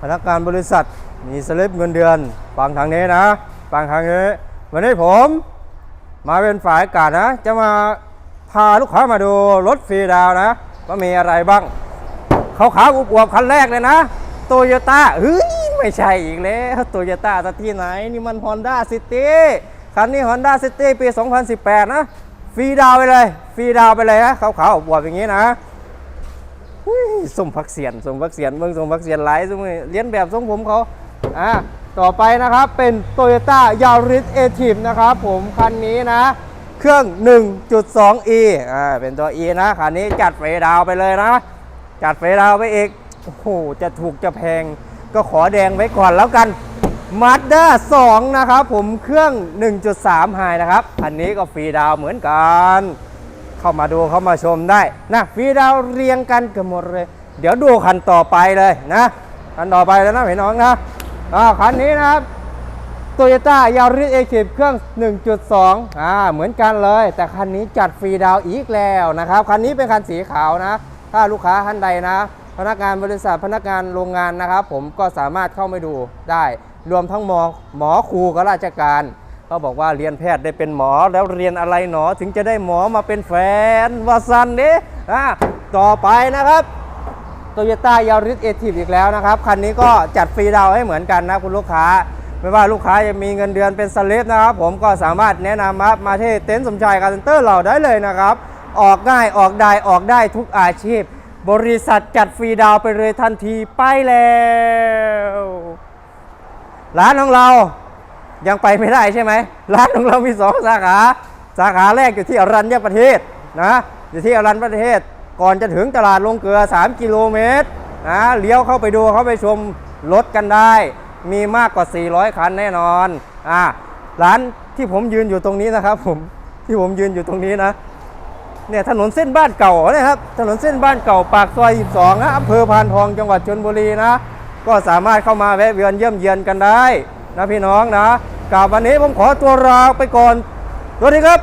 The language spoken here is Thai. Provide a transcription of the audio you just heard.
พนักงานบริษัทมีสลิปเงินเดือนฟังทางนี้นะฟังทางนี้วันนี้ผมมาเป็นฝ่ายกาศนะ จะมาพาลูกค้ามาดูรถฟรีดาวนะว่ามีอะไรบ้างขาวขาวอวบคันแรกเลยนะโตโยต้าเฮ้ยไม่ใช่อีกแล้วโตโยต้าตที่ไหน นี่มัน Honda City คันนี้ Honda City ปี 2018 นะ ฟรีดาวไปเลย ฟรีดาวไปเลยนะขาวขาวอวบอย่างนี้นะ สมพักเสียนสมพักเสียนเมืองสมพักเสียนหลายสมัยเลียนแบบทรงผมเขาอ่าต่อไปนะครับเป็น Toyota Yaris a t i v นะครับผมคันนี้นะ เครื่อง 1.2e อ่าเป็นตัว e นะคันนี้จัดเฟรดาวไปเลยนะ จัดเฟรดาวไปอีกโอ้โหจะถูกจะแพงก็ขอแดงไว้ก่อนแล้วกัน Mazda 2 นะครับผมเครื่อง 1.3 ไฮนะครับคันนี้ก็ฟรีดาวเหมือนกัน เข้ามาดูเข้ามาชมได้นะฟีดาวเรียงกันเกันหมดเลย เดี๋ยวดูคันต่อไปเลยนะคันต่อไปแล้วนะพี่น้องนะอ่าคันนี้นะครับโตโยต้ายาริสเอคิเครื่อง 1.2 อ่า เหมือนกันเลย แต่คันนี้จัดฟรีดาวอีกแล้วนะครับ คันนี้เป็นคันสีขาวนะ ถ้าลูกค้าท่านใดนะ พนักงานบริษัท พนักงานโรงงานนะครับ ผมก็สามารถเข้าไปดูได้ รวมทั้งหมอหมอครูกับราชการ เขาบอกว่าเรียนแพทย์ได้เป็นหมอแล้วเรียนอะไรหนอถึงจะได้หมอมาเป็นแฟนว่าซันเด้อะต่อไปนะครับโตโยต้ายาริสเอทีฟอีกแล้วนะครับ คันนี้ก็จัดฟรีดาวให้เหมือนกันนะคุณลูกค้า ไม่ว่าลูกค้าจะมีเงินเดือนเป็นสลิปนะครับ ผมก็สามารถแนะนำครับมาที่เต็นท์สมชายการเซ็นเตอร์เราได้เลยนะครับ ออกง่ายออกได้ออกได้ทุกอาชีพ บริษัทจัดฟรีดาวไปเลยทันทีไปแล้ว ร้านของเรา ยังไปไม่ได้ใช่ไหมร้านของเรามีสองสาขา สาขาแรกอยู่ที่อรัญญประเทศนะอยู่ที่อรัญญประเทศ ก่อนจะถึงตลาดลงเกลือ 3 กิโลเมตรนะเลี้ยวเข้าไปดูเข้าไปชมรถกันได้ มีมากกว่า 400 คันแน่นอนอ่าร้านที่ผมยืนอยู่ตรงนี้นะครับผมที่ผมยืนอยู่ตรงนี้นะเนี่ยถนนเส้นบ้านเก่านี่ยครับถนนเส้นบ้านเก่าปากซอย22นะอำเภอพานทองจังหวัดชลบุรีนะ ก็สามารถเข้ามาแวะเวียนเยี่ยมเยียนกันได้นะพี่น้องนะ กับวันนี้ผมขอตัวลาไปก่อนสวัสดีครับ